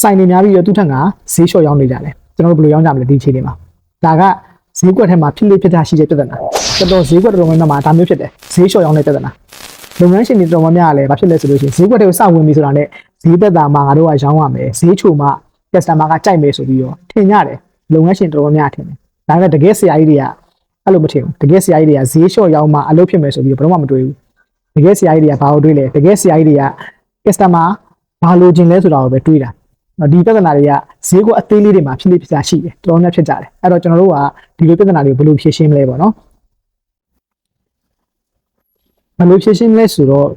စိုင်နေများပြီးတော့သူ့ထက်ကဈေးလျှော့ရောင်းနေကြတယ်ကျွန်တော်တို့ဘယ်လိုရောင်းကြမလဲဒီအခြေအနေမှာဒါကဈေးကွက်ထဲမှာဖြစ်လေဖြစ်တာရှိတဲ့ပြဿနာတော်တော်ဈေးကွက်တော်တော်များများမှာဒါမျိုးဖြစ်တယ်ဈေးလျှော့ရောင်းတဲ့ပြဿနာလုပ်ငန်းရှင်တွေတော်တော်များများလည်းဘာဖြစ်လဲဆိုလို့ရှိရင်ဈေးကွက်တွေကိုစဝင်ပြီဆိုတာနဲ့ဈေးသက်သာမှာငါတို့ကရောင်းရမယ်ဈေးချိုမှ customer ကကြိုက်မယ်ဆိုပြီးတော့ထင်ကြတယ်လုပ်ငန်းရှင်တော်တော်များများထင်တယ်ဒါပေမဲ့တကယ်ဆရာကြီးတွေကအဲ့လိုမထင်ဘူးတကယ်ဆရာကြီးတွေကဈေးလျှော့ရောင်းမှအလုပ်ဖြစ်မယ်ဆိုပြီးတော့ဘယ်တော့မှမတွေးဘူးတကယ်ဆရာကြီးတွေကဘာလို့တွေးလဲတကယ်ဆရာကြီးတွေက customer ဘာလိုချင်လဲဆိုတာကိုပဲတွေးတာနော် ဒီပြဿနာတွေကဈေးကွက်အသေးလေးတွေမှာဖြစ်နေဖြစ်တာရှိတယ်တော်တော်များဖြစ်ကြတယ်အဲ့တော့ကျွန်တော်တို့ကဒီလိုပြဿနာတွေကိုဘယ်လိုဖြေရှင်းမလဲပေါ့နော်ဘယ်လိုဖြေရှင်းမလဲဆိုတော့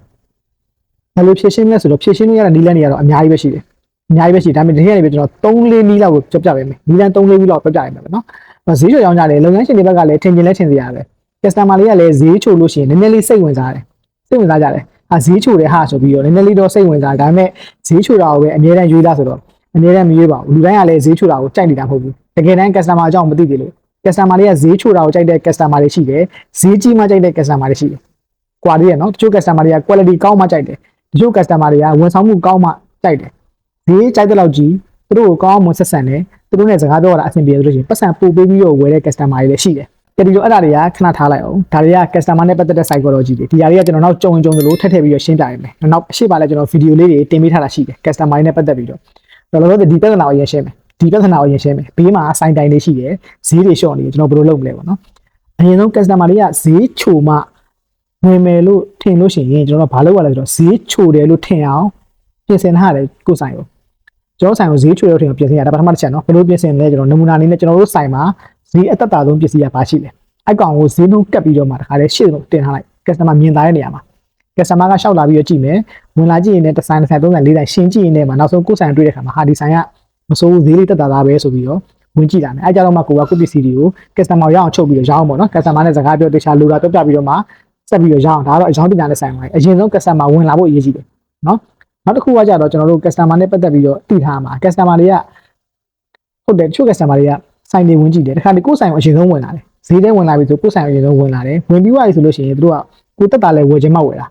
ဘယ်လိုဖြေရှင်းမလဲဆိုတော့ဖြေရှင်းလို့ရတဲ့နည်းလမ်းတွေကတော့အများကြီးပဲရှိတယ်အများကြီးပဲရှိတယ်ဒါပေမဲ့ဒီနေ့ကနေပြီးကျွန်တော်3လေးနည်းလောက်ကိုပြောပြပေးမယ်နည်းလမ်း3လေးပြီးလောက်ပြောပြပေးမယ်ပေါ့နော်အဲ့တော့ဈေးချိုရောင်းကြတယ်လုပ်ငန်းရှင်တွေဘက်ကလည်းထင်ကျင်လဲထင်စရာပဲ customer လေးကလည်းဈေးချိုလို့ရှိရင်နည်းနည်းလေးစိတ်ဝင်စားတယ်စိတ်ဝင်စားကြတယ်ဟာ ဈေးချိုတယ်ဟာဆိုပြီးတော့နည်းနည်းလေးတော့စိတ်ဝင်စားဒါပေမဲ့ဈေးချိုတာကိုပဲအများတန်းရွေးလာဆိုတော့အများတန်းမရွေးပါဘူးလူတိုင်းကလည်းဈေးချိုတာကိုကြိုက်နေတာမဟုတ်ဘူးတကယ်တမ်း customer အကြောင်းမသိသေးလို့ customer တွေကဈေးချိုတာကိုကြိုက်တဲ့ customer တွေရှိတယ်ဈေးကြီးမှကြိုက်တဲ့ customer တွေရှိတယ်ကွာသေးရနော်တချို့ customer တွေက quality ကောင်းမှကြိုက်တယ်တချို့ customer တွေကဝန်ဆောင်မှုကောင်းမှကြိုက်တယ်ဈေးကြိုက်တဲ့လောက်ကြီးသူတို့ကိုကောင်းအောင်ဆက်ဆံတယ်သူတို့နဲ့စကားပြောတာအဆင်ပြေလို့ရှိရင်ပတ်စံပို့ပေးပြီးတော့ဝယ်တဲ့ customer တွေလည်းရှိတယ် ကြဒီလိုအဲ့ဒါတွေကခဏထားလိုက်အောင်ဒါတွေက customer နဲ့ပတ်သက်တဲ့ psychology တွေဒီຢာတွေကကျွန်တော်နောက်ကြုံကြုံသလိုထပ်ထည့်ပြီးတော့ရှင်းပြရမယ်နောက်အရှိပါလဲကျွန်တော်ဗီဒီယိုလေးတွေတင်ပေးထားတာရှိတယ် customer နဲ့ပတ်သက်ပြီးတော့တော်တော်ဒီပြဿနာကိုရင်ရှင်းမယ်ဒီပြဿနာကိုရင်ရှင်းမယ်ဘေးမှာစိုင်းတိုင်လေးရှိတယ်ဈေးတွေလျှော့နေတယ်ကျွန်တော်ဘယ်လိုလုပ်မလဲပေါ့နော်အရင်ဆုံး customer တွေကဈေးချိုမှဝင်မယ်လို့ထင်လို့ရှိရင်ကျွန်တော်တို့ဘာလုပ်ရလဲဆိုတော့ဈေးချိုတယ်လို့ထင်အောင်ပြင်ဆင်ထားတယ်ကိုယ်ဆိုင်ကိုကျွန်တော်ဆိုင်ကိုဈေးချိုတယ်လို့ထင်အောင်ပြင်ဆင်ရတာပထမတစ်ချက်နော်ဘယ်လိုပြင်ဆင်လဲကျွန်တော်နမူနာအနေနဲ့ကျွန်တော်တို့ဆိုင်မှာ ဈေးအသက်တာဆုံးပစ္စည်းကဘာရှိလဲအကောင်ကိုဈေးနှုန်းကပ်ပြီးတော့မှတခါလေရှေ့ဆုံးတင်ထားလိုက် customer မြင်သားတဲ့နေရာမှာ customer ကရှောက်လာပြီးတော့ကြည့်မယ်ဝင်လာကြည့်ရင်လည်းတစ်ဆိုင်တစ်ဆိုင်သုံးဆိုင်လေးဆိုင်ရှင်းကြည့်ရင်လည်းမှနောက်ဆုံးကိုယ်ဆိုင်တွေ့တဲ့ခါမှာဟာဒီဆိုင်ကမစိုးဘူးဈေးလေးတက်တာသားပဲဆိုပြီးတော့ဝင်ကြည့်တာမယ်အဲကြတော့မှကိုကကိုပစ္စည်းတွေကို customer ရအောင်ချုပ်ပြီးတော့ရအောင်ပေါ့နော် customer နဲ့စကားပြောတခြားလူတာပြောပြပြီးတော့မှဆက်ပြီးတော့ရအောင်ဒါကတော့အကြောင်းပညာနဲ့ဆိုင်ပါအရင်ဆုံး customer ဝင်လာဖို့အရေးကြီးတယ်နော်နောက်တစ်ခုကကြတော့ကျွန်တော်တို့ customer နဲ့ပတ်သက်ပြီးတော့တည်ထားမှာ customer တွေကဟုတ်တယ်တချို့ customer တွေက ဆိုင်တွေဝင်ကြည့်တယ်တခါဒီကိုယ်ဆိုင်ကိုအရင်ဆုံးဝင်လာတယ်ဈေးထဲဝင်လာပြီဆိုကိုယ်ဆိုင်ကိုအရင်ဆုံးဝင်လာတယ်ဝင်ပြီးွားပြီဆိုလို့ရှိရင်တို့ကကိုတက်တာလဲဝယ်ခြင်းမဝယ်တာ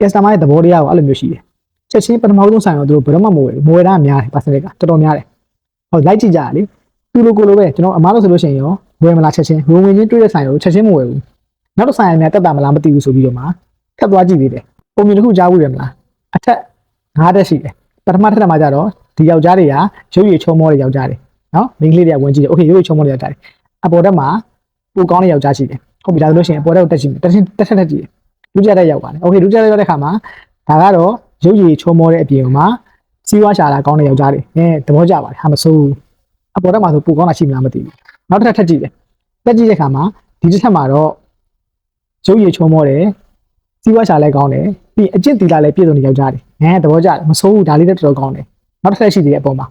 customer ရဲ့သဘောတရားကိုအဲ့လိုမျိုးရှိတယ်ချက်ချင်းပထမဆုံးဆိုင်တော့တို့ဘယ်တော့မှမဝယ်ဘူးမဝယ်တာများတယ် percentage ကတော်တော်များတယ်ဟုတ်လိုက်ကြည့်ကြရလေသူလိုကိုလိုပဲကျွန်တော်အမားလို့ဆိုလို့ရှိရင်ရောဝယ်မလားချက်ချင်းဝင်ဝင်ချင်းတွေ့တဲ့ဆိုင်ကိုချက်ချင်းမဝယ်ဘူးနောက်တစ်ဆိုင်အများတက်တာမလားမသိဘူးဆိုပြီးတော့မှထပ်သွားကြည့်သေးတယ်ပုံမြင်တစ်ခုကြားဘူးတယ်မလားအထက်ငါးတက်ရှိတယ်ပထမထက်မှာကြတော့ဒီယောက်ျားတွေကရုပ်ရည်ချုံမောတဲ့ယောက်ျားတွေ နော်မိန်းကလေးတွေကဝင်ကြည့်တယ်โอเคရုပ်ရည်ချုံမောတဲ့ယောက်ျားတွေအပေါ်တက်မှာပိုကောင်းတဲ့ယောက်ျားရှိတယ်ဟုတ်ပြီဒါဆိုလို့ရှိရင်အပေါ်တက်ကိုတက်ကြည့်မယ်တက်ချင်းတက်ထက်တက်ကြည့်တယ်လူကြတဲ့ရောက်ပါတယ်โอเคလူကြတဲ့ရောက်တဲ့ခါမှာဒါကတော့ရုပ်ရည်ချုံမောတဲ့အပြင်မှာစီးပွားရှာတာကောင်းတဲ့ယောက်ျားတွေအဲသဘောကျပါတယ်ဟာမဆိုးဘူးအပေါ်တက်မှာဆိုပိုကောင်းတာရှိမလားမသိဘူးနောက်တစ်ထပ်ထက်ကြည့်တယ်တက်ကြည့်တဲ့ခါမှာဒီတစ်ထက်မှာတော့ရုပ်ရည်ချုံမောတယ်စီးပွားရှာလည်းကောင်းတယ်ပြီးအကျင့်တီလာလည်းပြည့်စုံတဲ့ယောက်ျားတွေအဲသဘောကျတယ်မဆိုးဘူးဒါလေးလည်းတော်တော်ကောင်းတယ်နောက်တစ်ထပ်ရှိသေးတဲ့အပေါ်မှာ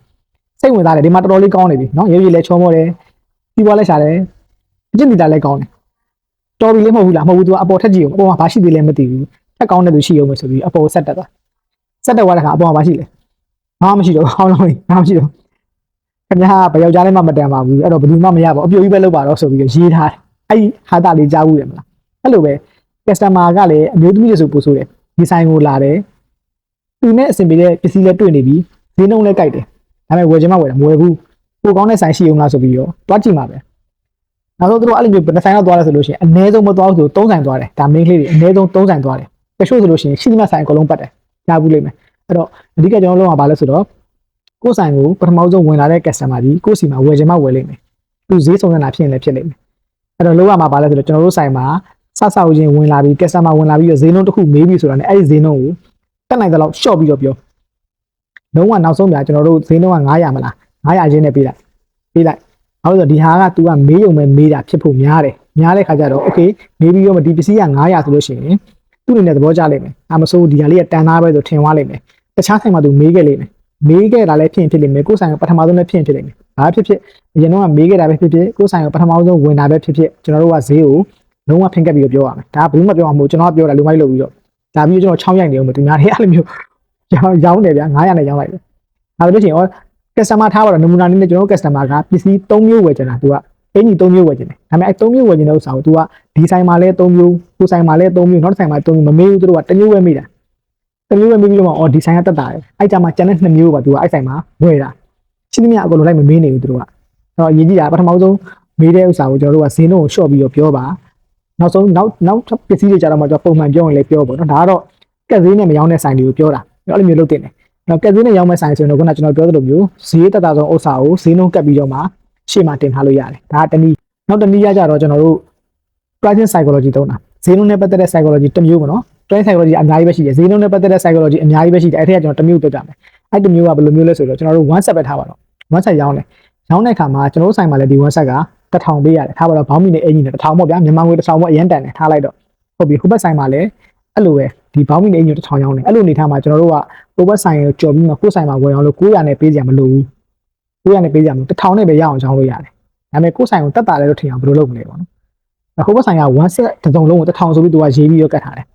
စိတ်ဝင်စားတယ်ဒီမှာတော်တော်လေးကောင်းနေပြီเนาะရုပ်ရည်လည်းချုံမောတယ်စီးပွားလည်းရှာတယ်အကျင့်တီလာလည်းကောင်းတယ် တော်ပြီလေးမဟုတ်ဘူးလားမဟုတ်ဘူးသူကအပေါ်ထက်ကြည့်အောင်အပေါ်မှာဘာရှိသေးလဲမသိဘူးထက်ကောင်းတဲ့သူရှိအောင်မယ်ဆိုပြီးအပေါ်ဆက်တက်သွားဆက်တက်သွားတဲ့ခါအပေါ်မှာဘာရှိလဲဘာမှမရှိတော့ခေါင်းလုံးဘာမှမရှိတော့ခင်ဗျားဘယ်ယောက်ျားလေးမှမတန်ပါဘူးအဲ့တော့ဘယ်သူမှမရပါဘူးအပြိုကြီးပဲလုပ်ပါတော့ဆိုပြီးရေးထားတယ်အဲ့ဒီဟာတာလေးကြားဘူးတယ်မလားအဲ့လိုပဲ customer ကလည်းအမျိုးသမီးတွေဆိုပို့ဆိုတယ်ဒီဆိုင်ကိုလာတယ်သူနဲ့အဆင်ပြေတဲ့ပစ္စည်းလည်းတွေ့နေပြီဈေးနှုန်းလည်းကြိုက်တယ် ဒါပေမဲ့ဝယ်ချင်မှဝယ်တယ်မဝယ်ဘူးပိုကောင်းတဲ့ဆိုင်ရှိအောင်လားဆိုပြီးတော့တွားကြည့်မှာပဲနောက်ဆုံးသူတို့အဲ့လိုမျိုးဘယ်နှဆိုင်တော့သွားလဲဆိုလို့ရှိရင်အနည်းဆုံးမသွားဘူးဆို3ဆိုင်သွားတယ်ဒါ main ကလေးတွေအနည်းဆုံး3ဆိုင်သွားတယ်တချို့ဆိုလို့ရှိရင်ရှိသမျှဆိုင်အကုန်လုံးပတ်တယ်ရဘူးလိမ့်မယ်အဲ့တော့အဓိကကျွန်တော်လုံးဝဘာလဲဆိုတော့ကိုယ်ဆိုင်ကိုပထမဆုံးဝင်လာတဲ့ customer ဒီကိုယ့်စီမှာဝယ်ချင်မှဝယ်လိမ့်မယ်သူဈေးဆုံးနေတာဖြစ်ရင်လည်းဖြစ်လိမ့်မယ်အဲ့တော့လုံးဝမှာဘာလဲဆိုတော့ကျွန်တော်တို့ဆိုင်မှာစဆောက်ချင်းဝင်လာပြီး customer ဝင်လာပြီးတော့ဈေးနှုန်းတစ်ခုမေးပြီးဆိုတာ ਨੇ အဲ့ဒီဈေးနှုန်းကိုတက်နိုင်တဲ့လောက် short ပြီးတော့ပြော လုံးဝနောက်ဆုံးပြကျွန်တော်တို့ဈေးနှုန်းက900မလား900ချင်းနဲ့ပေးလိုက်ပေးလိုက်အဲ့တော့ဒီဟာက तू ကမေးုံပဲမေးတာဖြစ်ဖို့များတယ်များတဲ့ခါကျတော့ okay မေးပြီးတော့ဒီပစ္စည်းက900ဆိုလို့ရှိရင်သူ့အနေနဲ့သဘောကျလိမ့်မယ်အမဆိုးဒီဟာလေးကတန်သားပဲဆိုထင်သွားလိမ့်မယ်တခြားဆိုင်မှာ तू မေးခဲ့လိမ့်မယ်မေးခဲ့တာလည်းဖြစ်ရင်ဖြစ်လိမ့်မယ်ကိုယ်ဆိုင်ကပထမဆုံးလည်းဖြစ်ရင်ဖြစ်လိမ့်မယ်ဘာဖြစ်ဖြစ်အရင်တော့ကမေးခဲ့တာပဲဖြစ်ဖြစ်ကိုယ်ဆိုင်ကပထမဆုံးဝင်တာပဲဖြစ်ဖြစ်ကျွန်တော်တို့ကဈေးကိုလုံးဝဖင်ကက်ပြီးတော့ပြောရမယ်ဒါကဘယ်သူမှပြောမှာမဟုတ်ကျွန်တော်ကပြောတာလူမိုက်လို့ပြီးတော့ဒါပြီးတော့ကျွန်တော်6ရိုက်နေအောင်မသူများတွေအဲ့လိုမျိုး ရောင်းရောင်းနေဗျာ900နဲ့ရောင်းလိုက်တယ်ဒါဆိုလို့ရှိရင် customer ထားပါတော့နမူနာနည်းနဲ့ကျွန်တော်တို့ customer ကပစ္စည်း3မျိုးဝယ်ချင်တာသူကအင်ကြီး3မျိုးဝယ်ချင်တယ်ဒါပေမဲ့အဲ3မျိုးဝယ်ချင်တဲ့ဥစ္စာကို तू ကဒီဆိုင်မှာလဲ3မျိုးကိုဆိုင်မှာလဲ3မျိုးနောက်တစ်ဆိုင်မှာ3မျိုးမမေးဘူးသူတို့ကတစ်မျိုးပဲမေးတာတမျိုးပဲမေးပြီးတော့မှအော်ဒီဆိုင်ကတက်တာတယ်အဲ့ကြမှာကျန်တဲ့နှစ်မျိုးပါသူကအဲ့ဆိုင်မှာဝယ်တာချင်းသမျှအကုန်လုံးလိုက်မမေးနေဘူးသူတို့ကအဲ့တော့အရေးကြီးတာပထမဆုံးမေးတဲ့ဥစ္စာကိုကျွန်တော်တို့ကဈေးနှုန်းကိုရှော့ပြီးတော့ပြောပါနောက်ဆုံးနောက်နောက်ပစ္စည်းတွေကြတော့မှကျွန်တော်ပုံမှန်ပြောရင်လည်းပြောပေါ့နော်ဒါကတော့ကက်ဈေးနဲ့မရောင်းတဲ့ဆိုင်တွေကိုပြောတာ အဲ့လိုမျိုးလုပ်တင်တယ်အဲ့တော့ကက်ဈေးနဲ့ရောင်းမဲ့ဆိုင်ဆိုရင်တော့ခုနကကျွန်တော်ပြောသလိုမျိုးဈေးတက်တာဆုံးဥစ္စာကိုဈေးနှုန်းကပ်ပြီးတော့မှရှေ့မှာတင်ထားလို့ရတယ်ဒါကတနည်းနောက်တနည်းရကြတော့ကျွန်တော်တို့ pricing psychology တုံးတာဈေးနှုန်းနဲ့ပတ်သက်တဲ့ psychology တစ်မျိုးပေါ့နော် trend psychology အများကြီးပဲရှိတယ်ဈေးနှုန်းနဲ့ပတ်သက်တဲ့ psychology အများကြီးပဲရှိတယ်အဲ့ထက်ကကျွန်တော်တစ်မျိုးပြပြမယ်အဲ့တစ်မျိုးကဘယ်လိုမျိုးလဲဆိုတော့ကျွန်တော်တို့ one set ပဲထားပါတော့ one set ရောင်းတယ်ရောင်းတဲ့အခါမှာကျွန်တော်တို့ဆိုင်မှာလည်းဒီ one set က1000ပေးရတယ်ထားပါတော့ဘောင်းမီနဲ့အင်ဂျင်နဲ့1000ပေါ့ဗျာမြန်မာငွေ1000ပေါ့အရင်တန်တယ်ထားလိုက်တော့ဟုတ်ပြီဟိုဘက်ဆိုင်မှာလည်း အဲ့လိုပဲဒီဘောင်းမီနဲ့အင်ဂျင်1000ရောင်းတယ်အဲ့လိုအနေထားမှာကျွန်တော်တို့ကဟိုဘက်ဆိုင်ကိုကြော်ပြီးမှကိုယ်ဆိုင်မှာဝယ်အောင်လို့900နဲ့ပေးကြမလို့ဘူး900နဲ့ပေးကြမလို့1000နဲ့ပဲရအောင်ရောင်းလို့ရတယ်ဒါပေမဲ့ကိုယ်ဆိုင်ကိုတက်တာလည်းတော့ထင်အောင်ဘယ်လိုလုပ်မလဲပေါ့နော်ဟိုဘက်ဆိုင်က one set တစ်စုံလုံးကို1000ဆိုပြီးသူကရေးပြီးတော့ကတ်ထားတယ်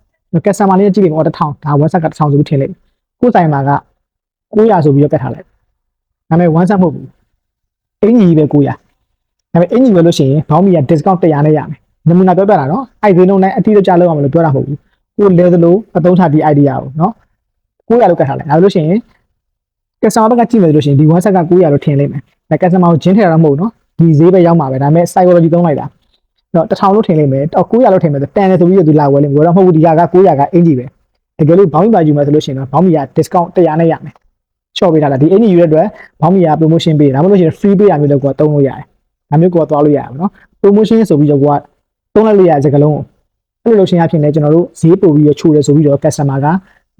ကက်စတမာလေးကြည့်ပြီးတော့1000ဒါ one set က1000ဆိုပြီးထင်လိုက်ကိုယ်ဆိုင်မှာက900ဆိုပြီးတော့ကတ်ထားလိုက်ဒါပေမဲ့ one set မဟုတ်ဘူးအင်ကြီးပဲ900ဒါပေမဲ့အင်ကြီးပဲလို့ရှိရင်ဘောင်းမီက discount 100နဲ့ရမယ်နမူနာပြောပြတာနော်အဲ့ဒီလုံးနဲ့အတိအကျလောက်အောင်လို့ပြောတာမဟုတ်ဘူး ကိုလဲသလိုအသုံးချဒီ idea ကိုနော်900လို့ကတ်ထားလိုက်ဒါလို့ရှိရင်ကက်စတမာဘက်ကကြည့်မယ်လို့ရှိရင်ဒီ one set က900လို့ထင်လိုက်မယ်ဒါကက်စတမာကိုဂျင်းထည့်ရတော့မဟုတ်နော်ဒီဈေးပဲရောက်မှာပဲဒါပေမဲ့ psychology သုံးလိုက်တာတော့1000လို့ထင်လိုက်မယ်တော့900လို့ထင်မယ်တန်တယ်ဆိုပြီးတော့သူလာဝယ်လိမ့်မယ်ဝယ်တော့မဟုတ်ဘူးဒီကက900ကအင်ကြီးပဲတကယ်လို့ဘောင်းမီပါယူမယ်ဆိုလို့ရှိရင်တော့ဘောင်းမီက discount 100နဲ့ရမယ်ချော့ပေးထားတာဒီအင်ဂျီယူတဲ့အတွက်ဘောင်းမီက promotion ပေးတယ်ဒါမှမဟုတ်လို့ရှိရင် free ပေးရမျိုးတော့ကိုယ်တုံးလို့ရတယ်ဒါမျိုးကိုယ်သွားလို့ရတယ်နော် promotion ဆိုပြီးတော့ကိုယ်ကတုံးလိုက်လို့ရတဲ့စကားလုံးကို အဲ့လိုလို့ရှိရင်အဖြစ်လဲကျွန်တော်တို့ဈေးပို့ပြီးတော့ချိုးတယ်ဆိုပြီးတော့ customer က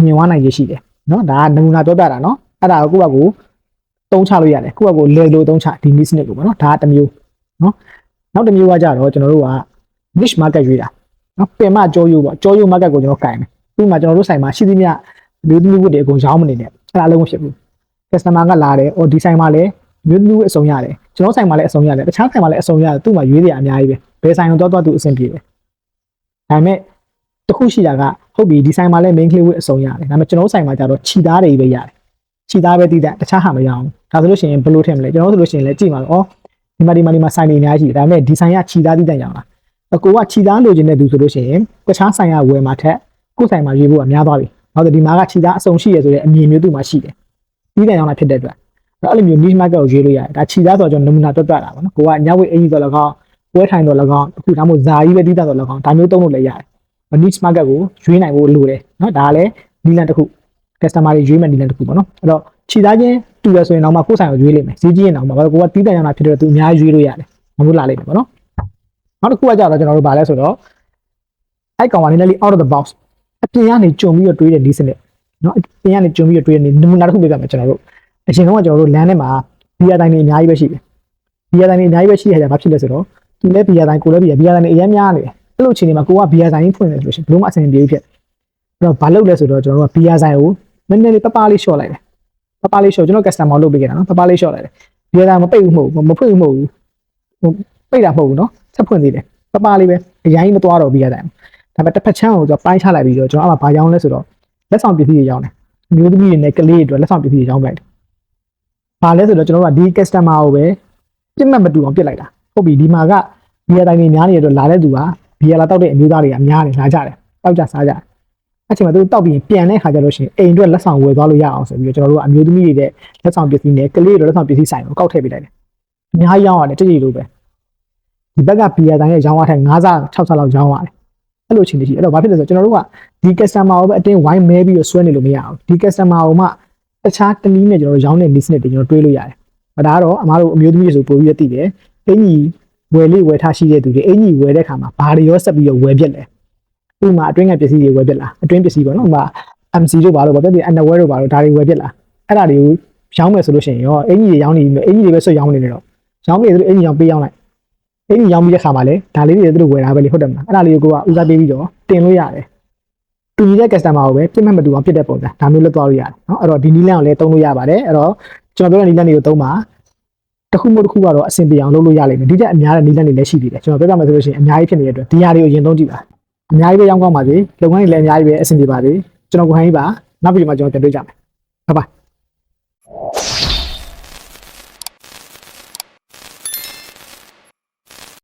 မြင်သွားနိုင်ရရှိတယ်နော်ဒါကနမူနာပြောပြတာနော်အဲ့ဒါကိုကိုယ့်ဘက်ကိုတုံးချလို့ရတယ်ကိုယ့်ဘက်ကိုလေလို့တုံးချဒီ business ကိုပေါ့နော်ဒါကတစ်မျိုးနော်နောက်တစ်မျိုးကကြတော့ကျွန်တော်တို့က niche market ရွေးတာနော်ပင်မကြောယူပေါ့ကြောယူ market ကိုကျွန်တော်ကင်တယ်ဥပမာကျွန်တော်တို့ဆိုင်မှာရှိသမျှမျိုးသမီးဝတ်တွေအကုန်ရောင်းမနေနဲ့အဲ့ဒါလည်းမဖြစ်ဘူး customer ကလာတယ်အော်ဒီဆိုင်မှာလည်းမျိုးသမီးဝတ်အစုံရတယ်ကျွန်တော်ဆိုင်မှာလည်းအစုံရတယ်တခြားဆိုင်မှာလည်းအစုံရတယ်သူ့မှာရွေးတယ်အများကြီးပဲဘယ်ဆိုင်ကိုတော့တော့သူအဆင်ပြေတယ် ဒါပေမဲ့တခုရှိတာကဟုတ်ပြီဒီဆိုင်မှာလည်း main claim ဝတ်အစုံရတယ်ဒါပေမဲ့ကျွန်တော်ဆိုင်မှာကျတော့ခြိသားတွေပဲရတယ်ခြိသားပဲတည်တဲ့တခြားဟာမရအောင်ဒါဆိုလို့ရှိရင်ဘယ်လိုထင်မလဲကျွန်တော်ဆိုလို့ရှိရင်လည်းကြည့်ပါတော့ဩဒီမှာဒီမှာဒီမှာဆိုင်တွေအများကြီးရှိတယ်ဒါပေမဲ့ဒီဆိုင်ကခြိသားတည်တဲ့ရောင်းလားအကိုကခြိသားလိုချင်တဲ့သူဆိုလို့ရှိရင်တခြားဆိုင်ကဝယ်မှာထက်ကိုယ်ဆိုင်မှာရွေးဖို့ကများသွားပြီ။နောက်ဒီမှာကခြိသားအစုံရှိရဆိုတဲ့အမြင်မျိုးသူ့မှာရှိတယ်။ပြီးတဲ့အောင်လာဖြစ်တဲ့အတွက်အဲ့လိုမျိုး niche market ကိုရွေးလို့ရတယ်။ဒါခြိသားဆိုတော့ကျွန်တော်နမူနာတွက်ပြတာပါနော်။ကိုကညဝိတ်အင်ကြီးဆိုတော့ကော ပွဲထိုင်တော့လည်းကောအခုဒါမှမဟုတ်ဇာကြီးပဲတီးတာတော့လည်းကောဒါမျိုးသုံးလို့လည်းရတယ်။ niche market ကိုရွေးနိုင်ဖို့လိုတယ်နော်။ဒါကလည်းနီလန်တစ်ခု customer တွေရွေးမဲ့နီလန်တစ်ခုပေါ့နော်။အဲ့တော့ခြိသားချင်းတူရဆိုရင်တော့မှကိုယ်ဆိုင်ကိုရွေးလိမ့်မယ်။ဈေးကြီးရင်တော့မှဘာလို့ကိုကတီးတန်ရမှာဖြစ်တဲ့သူအများကြီးရွေးလို့ရတယ်။မဟုတ်လာလိမ့်မယ်ပေါ့နော်။နောက်တစ်ခုကကြတော့ကျွန်တော်တို့ဗာလဲဆိုတော့အဲ့ကောင်ကလည်း out of the box အပြင်ကနေကြုံပြီးတော့တွေးတဲ့ဒီစနစ်เนาะအပြင်ကနေကြုံပြီးတော့တွေးတဲ့နမူနာတစ်ခုပြပြမယ်ကျွန်တော်တို့အရင်တော့ကျွန်တော်တို့လမ်းထဲမှာဘီယာတိုင်းတွေအများကြီးပဲရှိတယ်ဘီယာတိုင်းတွေအများကြီးပဲရှိရကြဘာဖြစ်လဲဆိုတော့ သူလည်းဘီယာတိုင်းကိုလည်းဘီယာဘီယာတိုင်းတွေအများများနေတယ်အဲ့လိုအချိန်တွေမှာကိုကဘီယာတိုင်းဖွင့်နေဆိုလို့ရှိရင်ဘယ်လို့မှအဆင်ပြေဘူးဖြစ်အဲ့တော့ဘာလုပ်လဲဆိုတော့ကျွန်တော်တို့ကဘီယာဆိုင်ကိုနည်းနည်းလေးပပလေးရှော့လိုက်တယ်ပပလေးရှော့ကျွန်တော် customer လုပ်ပေးခဲ့တာနော်ပပလေးရှော့လိုက်တယ်ဘီယာတိုင်းမပိတ်ဘူးမဟုတ်ဘူးမဖွင့်ဘူးမဟုတ်ဘူးပိတ်တာမဟုတ်ဘူးနော်ဆက်ဖွင့်သေးတယ်ပပလေးပဲအရင်မသွားတော့ဘီယာတိုင်းဒါပေမဲ့တစ်ဖက်ချမ်းကိုကျွန်တော်ပိုင်းချလိုက်ပြီးတော့ကျွန်တော်အမှဘာရောင်းလဲဆိုတော့လက်ဆောင်ပစ္စည်းတွေရောင်းတယ်အမျိုးသမီးတွေနဲ့ကလေးတွေအတွက်လက်ဆောင်ပစ္စည်းတွေရောင်းလိုက်တယ်ဘာလဲဆိုတော့ကျွန်တော်တို့ကဒီ customer ကိုပဲပြစ်မှတ်မတူအောင်ပြစ်လိုက်တာ ဟုတ်ပြီဒီမှာကဘီယာတိုင်းတွေများနေတဲ့အတွက်လာတဲ့သူကဘီယာလာတောက်တဲ့အမျိုးသားတွေကများနေလာကြတယ်တောက်ကြစားကြတယ်အဲ့ချိန်မှာသူတောက်ပြီးပြန်တဲ့ခါကျလို့ရှိရင်အိမ်အတွက်လက်ဆောင်ဝယ်သွားလို့ရအောင်ဆိုပြီးတော့ကျွန်တော်တို့ကအမျိုးသမီးတွေတဲ့လက်ဆောင်ပစ္စည်းနဲ့ကလေးတွေလက်ဆောင်ပစ္စည်းဆိုင်ကိုကောက်ထည့်ပေးလိုက်တယ်အများကြီးရောင်းရတယ်တိတိလိုပဲဒီဘက်ကဘီယာတိုင်းရဲ့ရောင်းရတဲ့9ဆ6ဆလောက်ရောင်းရတယ်အဲ့လိုအချိန်တွေရှိအဲ့တော့ဘာဖြစ်လဲဆိုတော့ကျွန်တော်တို့ကဒီ customer ကိုပဲအတင်းဝိုင်းမဲပြီးတော့ဆွဲနေလို့မရအောင်ဒီ customer ကိုမှတခြားတနည်းနဲ့ကျွန်တော်တို့ရောင်းတဲ့ list နဲ့ကျွန်တော်တွေးလို့ရတယ်။ဒါကတော့အမားတို့အမျိုးသမီးတွေဆိုပို့ပြီးသိတယ်။ အင်ကြီးဝယ်လေးဝယ်ထားရှိတဲ့သူတွေအင်ကြီးဝယ်တဲ့ခါမှာဘာတွေရောဆက်ပြီးတော့ဝယ်ပြက်လဲ။ဥပမာအတွင်းကပစ္စည်းတွေဝယ်ပြက်လားအတွင်းပစ္စည်းပေါ့နော်။ဥပမာ MC တို့ဘာလို့ဘာဖြစ်လဲ underwear တို့ဘာလို့ဒါတွေဝယ်ပြက်လား။အဲ့ဒါတွေကိုရောင်းမယ်ဆိုလို့ရှိရင်ရောအင်ကြီးတွေရောင်းနေပြီအင်ကြီးတွေပဲဆွတ်ရောင်းနေတယ်တော့ရောင်းနေတယ်သူအင်ကြီးရောင်းပေးရောင်းလိုက်အင်ကြီးရောင်းပြီးတဲ့ခါမှာလေဒါလေးတွေသူတို့ဝယ်တာပဲလေဟုတ်တယ်မလားအဲ့ဒါလေးကိုကဦးစားပေးပြီးတော့တင်လို့ရတယ်တူညီတဲ့ customer ကိုပဲပြစ်မှတ်မတူအောင်ဖြစ်တဲ့ပုံစံဒါမျိုးလွတ်သွားလို့ရတယ်เนาะအဲ့တော့ဒီနီလန်ကိုလည်းသုံးလို့ရပါတယ်အဲ့တော့ကျွန်တော်ပြောတဲ့နီလန်တွေကိုသုံးပါ တစ်ခုမဟုတ်တစ်ခုကတော့အဆင်ပြေအောင်လုပ်လို့ရလိမ့်မယ်ဒီတက်အများတဲ့နီလန်တွေလည်းရှိသေးတယ်ကျွန်တော်ပြောပြမယ်ဆိုလို့ရှိရင်အများကြီးဖြစ်နေတဲ့အတွက်ဒီဟာတွေကိုအရင်သုံးကြည့်ပါအများကြီးပဲရောင်းကောင်းပါစေလုပ်ငန်းတွေလည်းအများကြီးပဲအဆင်ပြေပါစေကျွန်တော်ကိုဟန်ကြီးပါနောက်ပြီးမှကျွန်တော်ပြန်တွေ့ကြမယ်ဘိုင်ဘိုင်